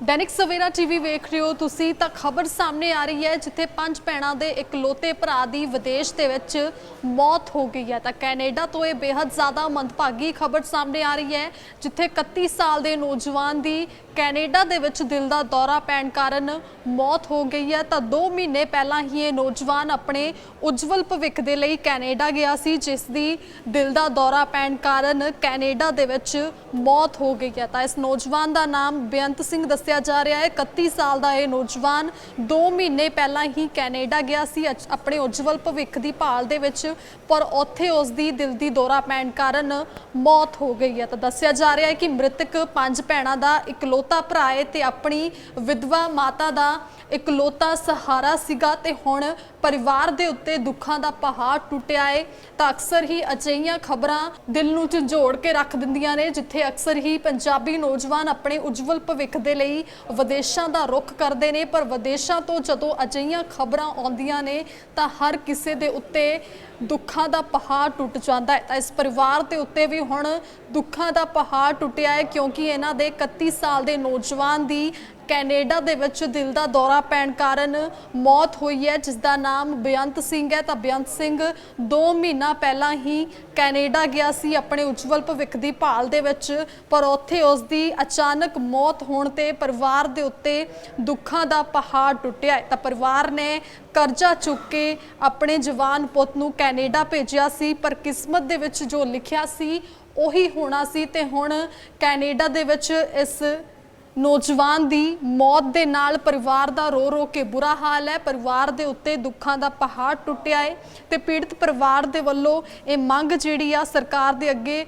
Dainik Savera TV ਵੇਖ ਰਹੇ ਹੋ ਤੁਸੀਂ ਤਾਂ ਖਬਰ ਸਾਹਮਣੇ ਆ ਰਹੀ ਹੈ ਜਿੱਥੇ ਪੰਜ ਭੈਣਾਂ ਦੇ ਇਕਲੌਤੇ ਭਰਾ ਦੀ ਵਿਦੇਸ਼ ਦੇ ਵਿੱਚ ਮੌਤ ਹੋ ਗਈ ਹੈ। ਤਾਂ ਕੈਨੇਡਾ ਤੋਂ ਇਹ ਬੇहद ਜ਼ਿਆਦਾ ਮੰਦਭਾਗੀ ਖਬਰ ਸਾਹਮਣੇ ਆ ਰਹੀ ਹੈ, ਜਿੱਥੇ 31 ਸਾਲ ਦੇ ਨੌਜਵਾਨ ਦੀ ਕੈਨੇਡਾ ਦੇ ਵਿੱਚ ਦਿਲ ਦਾ ਦੌਰਾ ਪੈਣ ਕਾਰਨ ਮੌਤ ਹੋ ਗਈ ਹੈ। ਤਾਂ 2 ਮਹੀਨੇ ਪਹਿਲਾਂ ਹੀ ਇਹ ਨੌਜਵਾਨ ਆਪਣੇ ਉਜਵਲ ਭਵਿੱਖ ਦੇ ਲਈ ਕੈਨੇਡਾ ਗਿਆ ਸੀ, ਜਿਸ ਦੀ ਦਿਲ ਦਾ ਦੌਰਾ ਪੈਣ ਕਾਰਨ ਕੈਨੇਡਾ ਦੇ ਵਿੱਚ ਮੌਤ ਹੋ ਗਈ ਹੈ। ਤਾਂ ਇਸ ਨੌਜਵਾਨ ਦਾ ਨਾਮ ਬੇਅੰਤ ਸਿੰਘ ਦੱਸ ਦੱਸਿਆ ਜਾ ਰਿਹਾ ਹੈ 31 ਸਾਲ ਦਾ ਇਹ ਨੌਜਵਾਨ 2 ਮਹੀਨੇ ਪਹਿਲਾਂ ਹੀ ਕੈਨੇਡਾ ਗਿਆ ਸੀ ਆਪਣੇ ਉਜਵਲ ਭਵਿੱਖ ਦੀ ਭਾਲ ਦੇ ਵਿੱਚ, ਪਰ ਉੱਥੇ ਉਸ ਦੀ ਦਿਲ ਦੀ ਦੌਰਾ ਪੈਣ ਕਾਰਨ ਮੌਤ ਹੋ ਗਈ ਹੈ। ਤਾਂ ਦੱਸਿਆ ਜਾ ਰਿਹਾ ਹੈ ਕਿ ਮ੍ਰਿਤਕ ਪੰਜ ਭੈਣਾਂ ਦਾ ਇਕਲੌਤਾ ਭਰਾ ਹੈ ਤੇ ਆਪਣੀ ਵਿਧਵਾ ਮਾਤਾ ਦਾ ਇਕਲੌਤਾ ਸਹਾਰਾ ਸੀਗਾ ਤੇ ਹੁਣ ਪਰਿਵਾਰ ਦੇ ਉੱਤੇ ਦੁੱਖਾਂ ਦਾ ਪਹਾੜ ਟੁੱਟਿਆ ਹੈ। ਤਾਂ ਅਕਸਰ ਹੀ ਅਜਿਹੀਆਂ ਖਬਰਾਂ ਦਿਲ ਨੂੰ ਝੰਜੋੜ ਕੇ ਰੱਖ ਦਿੰਦੀਆਂ ਨੇ, ਜਿੱਥੇ ਅਕਸਰ ਹੀ ਪੰਜਾਬੀ ਨੌਜਵਾਨ ਆਪਣੇ ਉਜਵਲ ਭਵਿੱਖ ਦੇ ਲਈ ਵਿਦੇਸ਼ਾਂ ਦਾ ਰੁਖ ਕਰਦੇ ਨੇ, ਪਰ ਵਿਦੇਸ਼ਾਂ ਤੋਂ ਜਦੋਂ ਅਜਿਹੀਆਂ ਖਬਰਾਂ ਆਉਂਦੀਆਂ ਨੇ, ਤਾਂ ਹਰ ਕਿਸੇ ਦੇ ਉੱਤੇ ਦੁੱਖਾਂ ਦਾ ਪਹਾੜ ਟੁੱਟ ਜਾਂਦਾ ਹੈ। ਤਾਂ ਇਸ ਪਰਿਵਾਰ ਦੇ ਉੱਤੇ ਵੀ ਹੁਣ ਦੁੱਖਾਂ ਦਾ ਪਹਾੜ ਟੁੱਟਿਆ ਹੈ, ਕਿਉਂਕਿ ਇਹਨਾਂ ਦੇ 31 ਸਾਲ ਦੇ ਨੌਜਵਾਨ ਦੀ ਕੈਨੇਡਾ ਦੇ ਵਿੱਚ ਦਿਲ ਦਾ ਦੌਰਾ ਪੈਣ ਕਾਰਨ ਮੌਤ ਹੋਈ ਹੈ ਜਿਸ ਦਾ ਨਾਮ ਬੇਅੰਤ ਸਿੰਘ ਹੈ। ਤਾਂ ਬੇਅੰਤ ਸਿੰਘ 2 ਮਹੀਨਾ ਪਹਿਲਾਂ ਹੀ ਕੈਨੇਡਾ ਗਿਆ ਸੀ ਆਪਣੇ ਉਜਵਲ ਭਵਿੱਖ ਦੀ ਭਾਲ ਦੇ ਵਿੱਚ, ਪਰ ਉੱਥੇ ਉਸ ਦੀ ਅਚਾਨਕ ਮੌਤ ਹੋਣ ਤੇ ਪਰਿਵਾਰ ਦੇ ਉੱਤੇ ਦੁੱਖਾਂ ਦਾ ਪਹਾੜ ਟੁੱਟਿਆ ਤਾਂ ਪਰਿਵਾਰ ਨੇ ਕਰਜ਼ਾ ਚੁੱਕ ਕੇ ਆਪਣੇ ਜਵਾਨ ਪੁੱਤ ਨੂੰ ਕੈਨੇਡਾ ਭੇਜਿਆ ਸੀ, ਪਰ ਕਿਸਮਤ ਦੇ ਵਿੱਚ ਜੋ ਲਿਖਿਆ ਸੀ, ਉਹੀ ਹੋਣਾ ਸੀ। ਤੇ ਹੁਣ ਕੈਨੇਡਾ ਦੇ ਵਿੱਚ ਇਸ ਨੌਜਵਾਨ ਦੀ ਮੌਤ ਦੇ ਨਾਲ ਪਰਿਵਾਰ ਦਾ ਰੋ ਰੋ ਕੇ ਬੁਰਾ ਹਾਲ ਹੈ। ਪਰਿਵਾਰ ਦੇ ਉੱਤੇ ਦੁੱਖਾਂ ਦਾ ਪਹਾੜ ਟੁੱਟਿਆ ਹੈ ਤੇ ਪੀੜਤ ਪਰਿਵਾਰ ਦੇ ਵੱਲੋਂ ਇਹ ਮੰਗ ਜਿਹੜੀ ਆ ਸਰਕਾਰ ਦੇ ਅੱਗੇ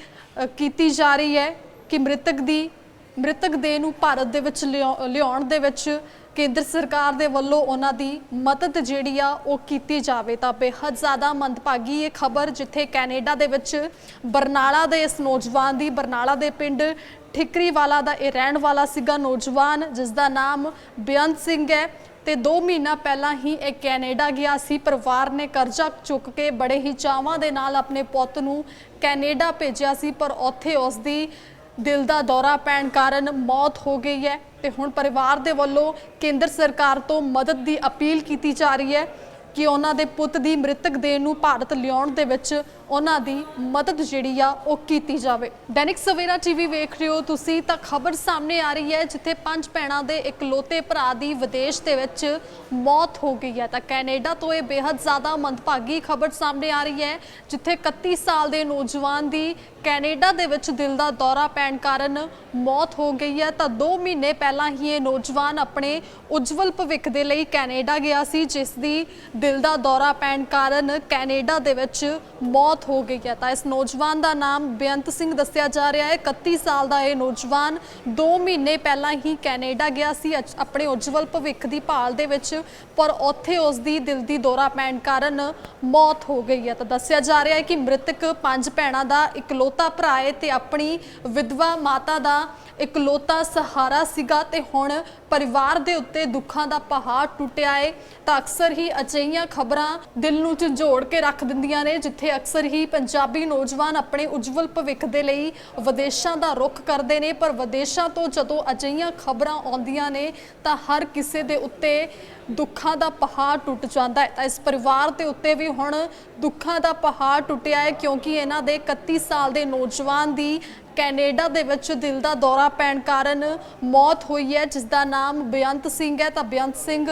ਕੀਤੀ ਜਾ ਰਹੀ ਹੈ ਕਿ ਮ੍ਰਿਤਕ ਦੀ, ਮ੍ਰਿਤਕ ਦੇਹ ਨੂੰ ਭਾਰਤ ਦੇ ਵਿੱਚ ਲਿਆਉ- ਲਿਆਉਣ ਦੇ ਵਿੱਚ ਕੇਂਦਰ ਸਰਕਾਰ ਦੇ ਵੱਲੋਂ ਉਹਨਾਂ ਦੀ ਮਦਦ ਜਿਹੜੀ ਆ ਉਹ ਕੀਤੀ ਜਾਵੇ ਤਾਂ ਬੇਹੱਦ ਜ਼ਿਆਦਾ ਮੰਦਭਾਗੀ ਇਹ ਖਬਰ ਜਿੱਥੇ ਕੈਨੇਡਾ ਦੇ ਵਿੱਚ ਬਰਨਾਲਾ ਦੇ ਇਸ ਨੌਜਵਾਨ ਦੀ, ਬਰਨਾਲਾ ਦੇ ਪਿੰਡ ਠਿਕਰੀਵਾਲਾ ਦਾ ਇਹ ਰਹਿਣ ਵਾਲਾ ਸੀਗਾ ਨੌਜਵਾਨ, ਜਿਸ ਦਾ ਨਾਮ ਬੇਅੰਤ ਸਿੰਘ ਹੈ ਤੇ 2 ਮਹੀਨਾ ਪਹਿਲਾਂ ਹੀ ਇਹ ਕੈਨੇਡਾ ਗਿਆ ਸੀ। ਪਰਿਵਾਰ ਨੇ ਕਰਜ਼ਾ ਚੁੱਕ ਕੇ ਬੜੇ ਹੀ ਚਾਵਾਂ ਦੇ ਨਾਲ ਆਪਣੇ ਪੁੱਤ ਨੂੰ ਕੈਨੇਡਾ ਭੇਜਿਆ ਸੀ, ਪਰ ਉੱਥੇ ਉਸ ਦੀ ਦਿਲ ਦਾ ਦੌਰਾ ਪੈਣ ਕਾਰਨ ਮੌਤ ਹੋ ਗਈ ਹੈ ਤੇ ਹੁਣ ਪਰਿਵਾਰ ਦੇ ਵੱਲੋਂ ਕੇਂਦਰ ਸਰਕਾਰ ਤੋਂ ਮਦਦ ਦੀ ਅਪੀਲ ਕੀਤੀ ਜਾ ਰਹੀ ਹੈ। ਕਿ ਉਹਨਾਂ ਦੇ ਪੁੱਤ ਦੀ ਮ੍ਰਿਤਕ ਦੇਹ ਨੂੰ ਭਾਰਤ ਲਿਆਉਣ ਦੇ ਵਿੱਚ ਉਹਨਾਂ ਦੀ ਮਦਦ ਜਿਹੜੀ ਆ ਉਹ ਕੀਤੀ ਜਾਵੇ। ਦੈਨਿਕ ਸਵੇਰਾ ਟੀਵੀ ਵੇਖ ਰਹੇ ਹੋ ਤੁਸੀਂ ਤਾਂ ਖਬਰ ਸਾਹਮਣੇ ਆ ਰਹੀ ਹੈ ਜਿੱਥੇ ਪੰਜ ਭੈਣਾਂ ਦੇ ਇਕਲੌਤੇ ਭਰਾ ਦੀ ਵਿਦੇਸ਼ ਦੇ ਵਿੱਚ ਮੌਤ ਹੋ ਗਈ ਹੈ। ਤਾਂ ਕੈਨੇਡਾ ਤੋਂ ਇਹ ਬੇहद ਜ਼ਿਆਦਾ ਮੰਦਭਾਗੀ ਖਬਰ ਸਾਹਮਣੇ ਆ ਰਹੀ ਹੈ, ਜਿੱਥੇ 31 ਸਾਲ ਦੇ ਨੌਜਵਾਨ ਦੀ ਕੈਨੇਡਾ ਦੇ ਵਿੱਚ ਦਿਲ ਦਾ ਦੌਰਾ ਪੈਣ ਕਾਰਨ ਮੌਤ ਹੋ ਗਈ ਹੈ। ਤਾਂ 2 ਮਹੀਨੇ ਪਹਿਲਾਂ ਹੀ ਇਹ ਨੌਜਵਾਨ ਆਪਣੇ ਉਜਵਲ ਭਵਿੱਖ ਦੇ ਲਈ ਕੈਨੇਡਾ ਗਿਆ ਸੀ, ਜਿਸ ਦੀ ਦਿਲ ਦਾ ਦੌਰਾ ਪੈਣ ਕਾਰਨ ਕੈਨੇਡਾ ਦੇ ਵਿੱਚ ਮੌਤ ਹੋ ਗਈ ਹੈ। ਤਾਂ ਇਸ ਨੌਜਵਾਨ ਦਾ ਨਾਮ ਬੇਅੰਤ ਸਿੰਘ ਦੱਸਿਆ ਜਾ ਰਿਹਾ ਹੈ। 31 ਸਾਲ ਦਾ ਇਹ ਨੌਜਵਾਨ 2 ਮਹੀਨੇ ਪਹਿਲਾਂ ਹੀ ਕੈਨੇਡਾ ਗਿਆ ਸੀ। ਅਚ- ਆਪਣੇ ਉਜਵਲ ਭਵਿੱਖ ਦੀ ਭਾਲ ਦੇ ਵਿੱਚ, ਪਰ ਉੱਥੇ ਉਸ ਦੀ ਦਿਲ ਦੀ ਦੌਰਾ ਪੈਣ ਕਾਰਨ ਮੌਤ ਹੋ ਗਈ ਹੈ। ਤਾਂ ਦੱਸਿਆ ਜਾ ਰਿਹਾ ਹੈ ਕਿ ਮ੍ਰਿਤਕ ਪੰਜ ਭੈਣਾਂ ਦਾ ਇਕਲੌਤਾ ਭਰਾ ਹੈ ਤੇ ਆਪਣੀ ਵਿਧਵਾ ਮਾਤਾ ਦਾ ਇਕਲੌਤਾ ਸਹਾਰਾ ਸੀਗਾ ਤੇ ਹੁਣ ਪਰਿਵਾਰ ਦੇ ਉੱਤੇ ਦੁੱਖਾਂ ਦਾ ਪਹਾੜ ਟੁੱਟਿਆ ਹੈ। ਤਾਂ ਅਕਸਰ ਹੀ ਅਜਿਹੀ ਅਜਿਹੀਆਂ ਖਬਰਾਂ ਦਿਲ ਨੂੰ ਝੰਜੋੜ ਕੇ ਰੱਖ ਦਿੰਦੀਆਂ ਨੇ, ਜਿੱਥੇ ਅਕਸਰ ਹੀ ਪੰਜਾਬੀ ਨੌਜਵਾਨ ਆਪਣੇ ਉਜਵਲ ਭਵਿੱਖ ਦੇ ਲਈ ਵਿਦੇਸ਼ਾਂ ਦਾ ਰੁਖ ਕਰਦੇ ਨੇ। ਪਰ ਵਿਦੇਸ਼ਾਂ ਤੋਂ ਜਦੋਂ ਅਜਿਹੀਆਂ ਖਬਰਾਂ ਆਉਂਦੀਆਂ ਨੇ, ਤਾਂ ਹਰ ਕਿਸੇ ਦੇ ਉੱਤੇ ਦੁੱਖਾਂ ਦਾ ਪਹਾੜ ਟੁੱਟ ਜਾਂਦਾ ਹੈ। ਤਾਂ ਇਸ ਪਰਿਵਾਰ ਦੇ ਉੱਤੇ ਵੀ ਹੁਣ ਦੁੱਖਾਂ ਦਾ ਪਹਾੜ ਟੁੱਟਿਆ ਹੈ, ਕਿਉਂਕਿ ਇਹਨਾਂ ਦੇ 31 ਸਾਲ ਦੇ ਨੌਜਵਾਨ ਦੀ ਕੈਨੇਡਾ ਦੇ ਵਿੱਚ ਦਿਲ ਦਾ ਦੌਰਾ ਪੈਣ ਕਾਰਨ ਮੌਤ ਹੋਈ ਹੈ ਜਿਸ ਦਾ ਨਾਮ ਬੇਅੰਤ ਸਿੰਘ ਹੈ। ਤਾਂ ਬੇਅੰਤ ਸਿੰਘ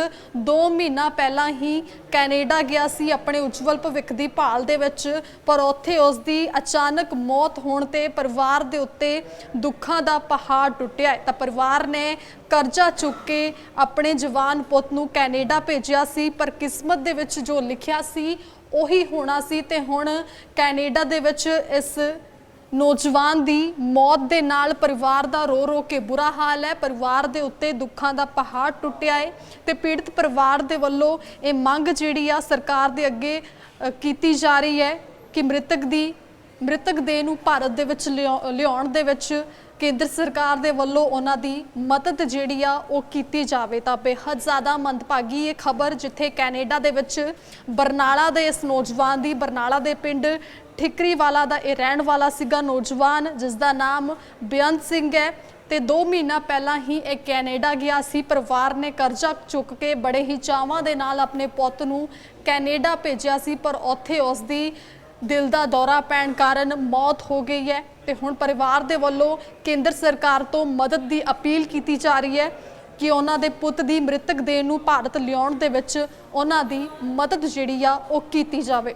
2 ਮਹੀਨਾ ਪਹਿਲਾਂ ਹੀ ਕੈਨੇਡਾ ਗਿਆ ਸੀ ਆਪਣੇ ਉਜਵਲ ਭਵਿੱਖ ਦੀ ਭਾਲ ਦੇ ਵਿੱਚ, ਪਰ ਉੱਥੇ ਉਸ ਦੀ ਅਚਾਨਕ ਮੌਤ ਹੋਣ ਤੇ ਪਰਿਵਾਰ ਦੇ ਉੱਤੇ ਦੁੱਖਾਂ ਦਾ ਪਹਾੜ ਟੁੱਟਿਆ ਹੈ। ਤਾਂ ਪਰਿਵਾਰ ਨੇ ਕਰਜ਼ਾ ਚੁੱਕ ਕੇ ਆਪਣੇ ਜਵਾਨ ਪੁੱਤ ਨੂੰ ਕੈਨੇਡਾ ਭੇਜਿਆ ਸੀ, ਪਰ ਕਿਸਮਤ ਦੇ ਵਿੱਚ ਜੋ ਲਿਖਿਆ ਸੀ, ਉਹੀ ਹੋਣਾ ਸੀ। ਤੇ ਹੁਣ ਕੈਨੇਡਾ ਦੇ ਵਿੱਚ ਇਸ ਨੌਜਵਾਨ ਦੀ ਮੌਤ ਦੇ ਨਾਲ ਪਰਿਵਾਰ ਦਾ ਰੋ ਰੋ ਕੇ ਬੁਰਾ ਹਾਲ ਹੈ। ਪਰਿਵਾਰ ਦੇ ਉੱਤੇ ਦੁੱਖਾਂ ਦਾ ਪਹਾੜ ਟੁੱਟਿਆ ਹੈ ਤੇ ਪੀੜਤ ਪਰਿਵਾਰ ਦੇ ਵੱਲੋਂ ਇਹ ਮੰਗ ਜਿਹੜੀ ਆ ਸਰਕਾਰ ਦੇ ਅੱਗੇ ਕੀਤੀ ਜਾ ਰਹੀ ਹੈ ਕਿ ਮ੍ਰਿਤਕ ਦੀ, ਮ੍ਰਿਤਕ ਦੇਹ ਨੂੰ ਭਾਰਤ ਦੇ ਵਿੱਚ ਲਿਆਉ- ਲਿਆਉਣ ਦੇ ਵਿੱਚ ਕੇਂਦਰ ਸਰਕਾਰ ਦੇ ਵੱਲੋਂ ਉਹਨਾਂ ਦੀ ਮਦਦ ਜਿਹੜੀ ਆ ਉਹ ਕੀਤੀ ਜਾਵੇ ਤਾਂ ਬੇਹੱਦ ਜ਼ਿਆਦਾ ਮੰਦਭਾਗੀ ਇਹ ਖਬਰ ਜਿੱਥੇ ਕੈਨੇਡਾ ਦੇ ਵਿੱਚ ਬਰਨਾਲਾ ਦੇ ਇਸ ਨੌਜਵਾਨ ਦੀ, ਬਰਨਾਲਾ ਦੇ ਪਿੰਡ ਠਿਕਰੀਵਾਲਾ ਦਾ ਇਹ ਰਹਿਣ ਵਾਲਾ ਸੀਗਾ ਨੌਜਵਾਨ, ਜਿਸ ਦਾ ਨਾਮ ਬੇਅੰਤ ਸਿੰਘ ਹੈ ਤੇ 2 ਮਹੀਨਾ ਪਹਿਲਾਂ ਹੀ ਇਹ ਕੈਨੇਡਾ ਗਿਆ ਸੀ। ਪਰਿਵਾਰ ਨੇ ਕਰਜ਼ਾ ਚੁੱਕ ਕੇ ਬੜੇ ਹੀ ਚਾਵਾਂ ਦੇ ਨਾਲ ਆਪਣੇ ਪੁੱਤ ਨੂੰ ਕੈਨੇਡਾ ਭੇਜਿਆ ਸੀ, ਪਰ ਉੱਥੇ ਉਸ ਦੀ ਦਿਲ ਦਾ ਦੌਰਾ ਪੈਣ ਕਾਰਨ ਮੌਤ ਹੋ ਗਈ ਹੈ। ਤੇ ਹੁਣ ਪਰਿਵਾਰ ਦੇ ਵੱਲੋਂ ਕੇਂਦਰ ਸਰਕਾਰ ਤੋਂ ਮਦਦ ਦੀ ਅਪੀਲ ਕੀਤੀ ਜਾ ਰਹੀ ਹੈ ਕਿ ਉਹਨਾਂ ਦੇ ਪੁੱਤ ਦੀ ਮ੍ਰਿਤਕ ਦੇਹ ਨੂੰ ਭਾਰਤ ਲਿਆਉਣ ਦੇ ਵਿੱਚ ਉਹਨਾਂ ਦੀ ਮਦਦ ਜਿਹੜੀ ਆ ਉਹ ਕੀਤੀ ਜਾਵੇ।